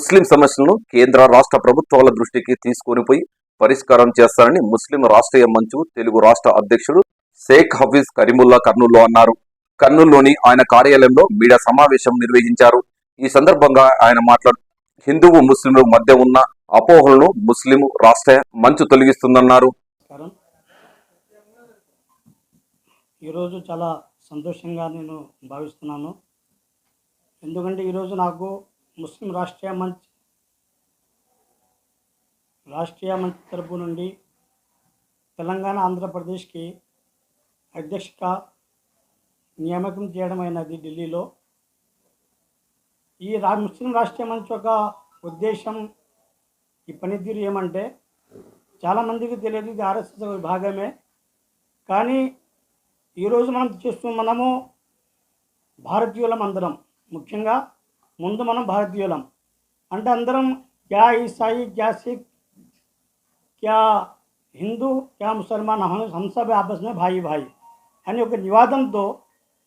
ముస్లిం సమస్యలను కేంద్ర రాష్ట్ర ప్రభుత్వాల దృష్టికి తీసుకొని పోయి పరిష్కారం చేస్తారని ముస్లిం రాష్ట్రీయ మంచు తెలుగు రాష్ట్ర అధ్యక్షుడు షేక్ హఫీజ్ కరీముల్లా కర్నూల్లో అన్నారు. కర్నూలులోని ఆయన కార్యాలయంలో మీడియా సమావేశం నిర్వహించారు. ఈ సందర్భంగా ఆయన మాట్లాడుతూ హిందువు ముస్లింల మధ్య ఉన్న అపోహలను ముస్లిం రాష్ట్ర మంచు తొలగిస్తుందన్నారు. ఈరోజు చాలా సంతోషంగా నేను భావిస్తున్నాను. ఎందుకంటే ఈరోజు నాకు ముస్లిం రాష్ట్రీయ మంచ్ రాష్ట్రీయ మంచ్ తరపు నుండి తెలంగాణ ఆంధ్రప్రదేశ్కి అధ్యక్షగా నియామకం చేయడం అయినది ఢిల్లీలో. ఈ రా ముస్లిం రాష్ట్రీయ మంచ్ యొక్క ఉద్దేశం ఈ పనితీరు ఏమంటే చాలామందికి తెలియదు ఇది ఆర్ఎస్ఎస్ భాగమే కానీ ఈరోజు మనం చూస్తూ మనము భారతీయులం అందరం ముఖ్యంగా ముందు మనం భారతీయులం. అంటే అందరం క్యా ఈసాయి క్యా సిక్ క్యా హిందూ క్యా ముసల్మాన్ హంసభ ఆపస్మే భాయి భాయి అని ఒక నివాదంతో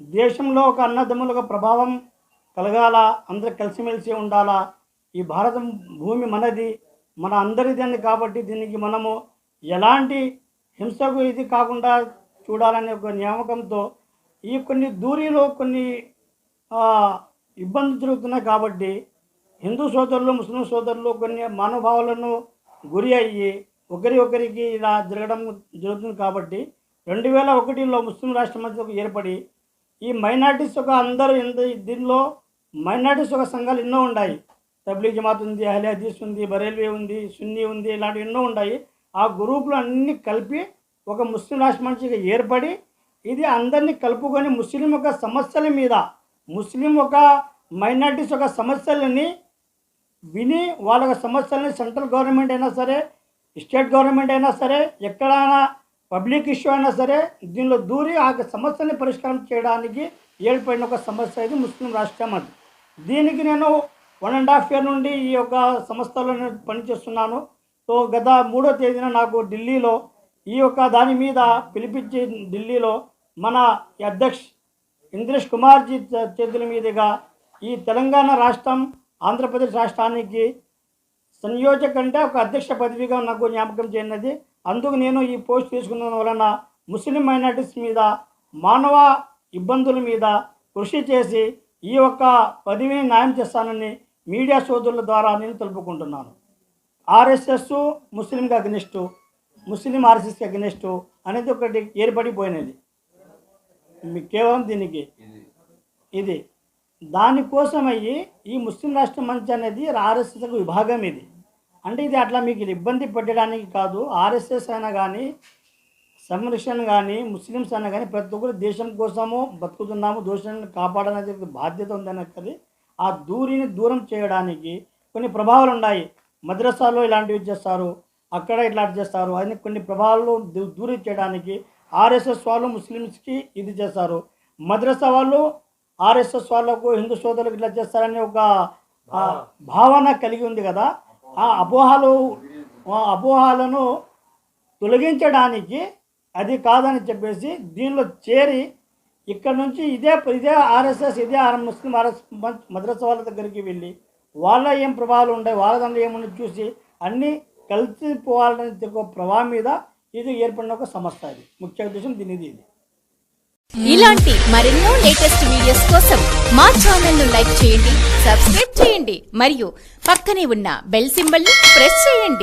దేశంలో ఒక అన్నదమ్ములుగా ప్రభావం కలగాల అందరూ కలిసిమెలిసి ఉండాలా. ఈ భారత భూమి మనది మన అందరిదని కాబట్టి దీనికి మనము ఎలాంటి హింసకు ఇది కాకుండా చూడాలనే ఒక నియామకంతో ఈ కొన్ని దూరీలో కొన్ని ఇబ్బంది ఇబ్బందులు జరుగుతున్నాయి కాబట్టి హిందూ సోదరులు ముస్లిం సోదరులు కొన్ని మనోభావాలను గురి అయ్యి ఒకరి ఒకరికి ఇలా జరగడం జరుగుతుంది కాబట్టి రెండు వేల ఒకటిలో ముస్లిం రాష్ట్ర మధ్య ఏర్పడి ఈ మైనార్టీస్ ఒక అందరూ ఎంత దీనిలో మైనార్టీస్ ఒక సంఘాలు ఎన్నో ఉన్నాయి. తబ్లీగ్ జమాత్ ఉంది అహ్లీ హదీస్ ఉంది బరేల్వే ఉంది సున్నీ ఉంది ఇలాంటివి ఎన్నో ఉన్నాయి. ఆ గ్రూపులు అన్నీ కలిపి ఒక ముస్లిం రాష్ట్ర మనిషిగా ఏర్పడి ఇది అందరినీ కలుపుకొని ముస్లిం యొక్క సమస్యల మీద ముస్లిం ఒక మైనార్టీస్ ఒక సమస్యలని విని వాళ్ళ యొక్క సమస్యలని సెంట్రల్ గవర్నమెంట్ అయినా సరే స్టేట్ గవర్నమెంట్ అయినా సరే ఎక్కడైనా పబ్లిక్ ఇష్యూ అయినా సరే దీనిలో దూరి ఆ సమస్యని పరిష్కారం చేయడానికి ఏర్పడిన ఒక సమస్య ఇది ముస్లిం రాష్ట్రం అది. దీనికి నేను వన్ అండ్ హాఫ్ ఇయర్ నుండి ఈ యొక్క సంస్థలో నేను పనిచేస్తున్నాను. సో గత మూడో తేదీన నాకు ఢిల్లీలో ఈ యొక్క దాని మీద పిలిపించి ఢిల్లీలో మన అధ్యక్ష ఇంద్రేష్ కుమార్జీ చేతుల మీదుగా ఈ తెలంగాణ రాష్ట్రం ఆంధ్రప్రదేశ్ రాష్ట్రానికి సంయోజక అంటే ఒక అధ్యక్ష పదవిగా నాకు జ్ఞాపకం చేయనది అందుకు నేను ఈ పోస్ట్ తీసుకున్న వలన ముస్లిం మైనార్టీస్ మీద మానవ ఇబ్బందుల మీద కృషి చేసి ఈ యొక్క పదవిని న్యాయం చేస్తానని మీడియా సోదరుల ద్వారా నేను తెలుపుకుంటున్నాను. ఆర్ఎస్ఎస్ ముస్లింకి అగ్నిస్టు ముస్లిం ఆర్ఎస్ఎస్కి అగ్నిస్టు అనేది ఒకటి ఏర్పడిపోయినది. కేవలం దీనికి? ఇది. దానికోసం అయ్యి ఈ ముస్లిం రాష్ట్ర మంచ్ అనేది ఆర్ఎస్ఎస్ విభాగం ఇది. అంటే ఇది అట్లా మీకు ఇబ్బంది పెట్టడానికి కాదు. ఆర్ఎస్ఎస్ అయినా కానీ సంరక్షణ కానీ ముస్లిమ్స్ అయినా కానీ ప్రతి ఒక్కరు దేశం కోసము బతుకుతున్నాము దేశాన్ని కాపాడనేది బాధ్యత ఉందనక్కది ఆ దూరిని దూరం చేయడానికి కొన్ని ప్రభావాలు ఉన్నాయి. మద్రసాలో ఇలాంటివి చేస్తారు అక్కడ ఇట్లాంటి చేస్తారు. అని కొన్ని ప్రభావాలు దూరం చేయడానికి ఆర్ఎస్ఎస్ వాళ్ళు ముస్లిమ్స్కి ఇది చేస్తారు. మద్రసా వాళ్ళు ఆర్ఎస్ఎస్ వాళ్ళకు హిందూ సోదరులకు ఇట్లా చేస్తారని ఒక భావన కలిగి ఉంది కదా. ఆ అపోహలు అపోహలను తొలగించడానికి అది కాదని చెప్పేసి దీనిలో చేరి ఇక్కడ నుంచి ఇదే ఇదే ఆర్ఎస్ఎస్ ఇదే ముస్లిం ఆర్ఎస్ మద్రసా వాళ్ళ దగ్గరికి వెళ్ళి వాళ్ళ ఏం ప్రభావాలు ఉంటాయి వాళ్ళ దాంట్లో ఏమున్నాయి చూసి అన్నీ కలిసిపోవాలనే ఒక ప్రభావం మీద ఇది ఏర్పడిన ఒక సంస్థ ఇది. ముఖ్య ఉద్దేశం దీనిది ఇది. ఇలాంటి మరెన్నో లేటెస్ట్ వీడియోస్ కోసం మా ఛానల్ను లైక్ చేయండి సబ్స్క్రైబ్ చేయండి మరియు పక్కనే ఉన్న బెల్ సింబల్ ప్రెస్ చేయండి.